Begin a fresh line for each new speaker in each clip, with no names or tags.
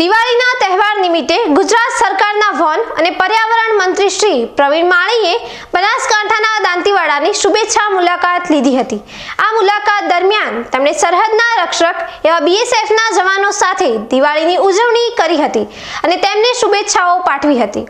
દિવાળીના તહેવાર નિમિત્તે ગુજરાત સરકારના વન અને પર્યાવરણ મંત્રી શ્રી પ્રવીણ માળીએ બનાસકાંઠાના દાંતીવાડાની શુભેચ્છા મુલાકાત લીધી હતી. આ મુલાકાત દરમિયાન તેમણે સરહદના રક્ષક એવા બીએસએફના જવાનો સાથે દિવાળીની ઉજવણી કરી હતી અને તેમને શુભેચ્છાઓ પાઠવી હતી.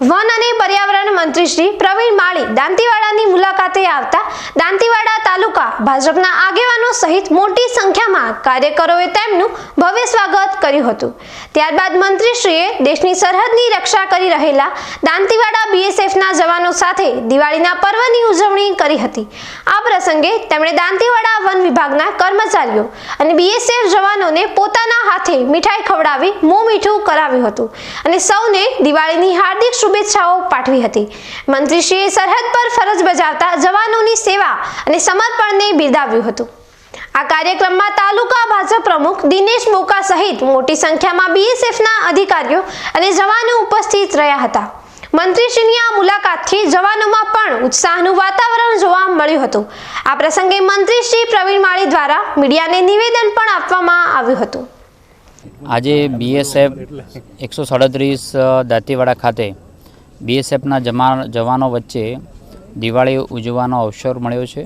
વન અને પર્યાવરણ મંત્રી શ્રી પ્રવીણ માળી દાંતીવાડાની મુલાકાતે આવતા દાંતીવાડા તાલુકા ભાજપના આગેવાનો સહિત મોટી સંખ્યામાં કાર્યકરોએ તેમનું ભવ્ય સ્વાગત કર્યું હતું. ત્યારબાદ મંત્રીશ્રીએ દેશની સરહદની રક્ષા કરી રહેલા દાંતીવાડા બીએસએફના જવાનો સાથે દિવાળીના પર્વની ઉજવણી કરી હતી. આ પ્રસંગે તેમણે દાંતીવાડા વન વિભાગના કર્મચારીઓ અને બીએસએફ જવાનોને પોતાના હાથે મીઠાઈ ખવડાવી મોં મીઠું કરાવ્યું હતું અને સૌને દિવાળીની હાર્દિક શુભેચ્છાઓ પાઠવી હતી. મંત્રીશ્રીએ સરહદ પર ફરજ બજાવતા જવાનોની સેવા અને સમર્પણને બિરદાવ્યું હતું. આ કાર્યક્રમમાં તાલુકા ભાજપ પ્રમુખ દિનેશ મોકા સહિત મોટી સંખ્યામાં બીએસએફના અધિકારીઓ અને જવાનો ઉપસ્થિત રહ્યા હતા. મંત્રીશ્રીની આ મુલાકાતથી જવાનોમાં પણ ઉત્સાહનું વાતાવરણ જોવા મળ્યું હતું. આ પ્રસંગે મંત્રી શ્રી પ્રવીણ માળી દ્વારા મીડિયાને નિવેદન પણ આપવામાં આવ્યું હતું.
આજે બીએસએફ એકસો સાડત્રીસ દાંતીવાડા ખાતે બીએસએફના જમા, જવાનો વચ્ચે દિવાળી ઉજવવાનો અવસર મળ્યો છે.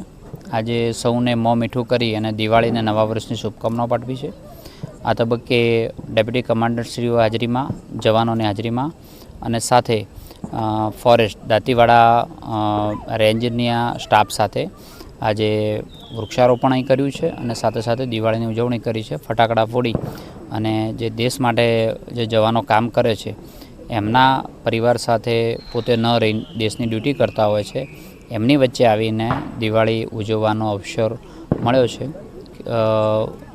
આજે સૌને મોં મીઠું કરી અને દિવાળીને નવા વર્ષની શુભકામનાઓ પાઠવી છે. આ તબક્કે ડેપ્યુટી કમાન્ડરશ્રીઓ હાજરીમાં, જવાનોની હાજરીમાં અને સાથે ફોરેસ્ટ, દાંતીવાડા રેન્જની સ્ટાફ સાથે આજે વૃક્ષારોપણ અહીં કર્યું છે અને સાથે સાથે દિવાળીની ઉજવણી કરી છે. ફટાકડા ફોડી અને જે દેશ માટે જે જવાનો કામ કરે છે એમના પરિવાર સાથે પોતે ન રહી, દેશની ડ્યુટી કરતા હોય છે, એમની વચ્ચે આવીને દિવાળી ઉજવવાનો અવસર મળ્યો છે.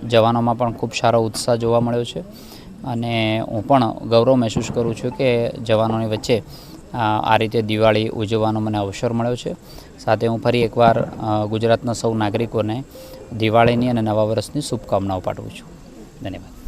જવાનોમાં પણ ખૂબ સારો ઉત્સાહ જોવા મળ્યો છે. અને હું પણ ગૌરવ મહેસૂસ કરું છું કે જવાનોની વચ્ચે આ રીતે દિવાળી ઉજવવાનો મને અવસર મળ્યો છે. સાથે હું ફરી એકવાર ગુજરાતના સૌ નાગરિકોને દિવાળીની અને નવા વર્ષની શુભકામનાઓ પાઠવું છું. ધન્યવાદ.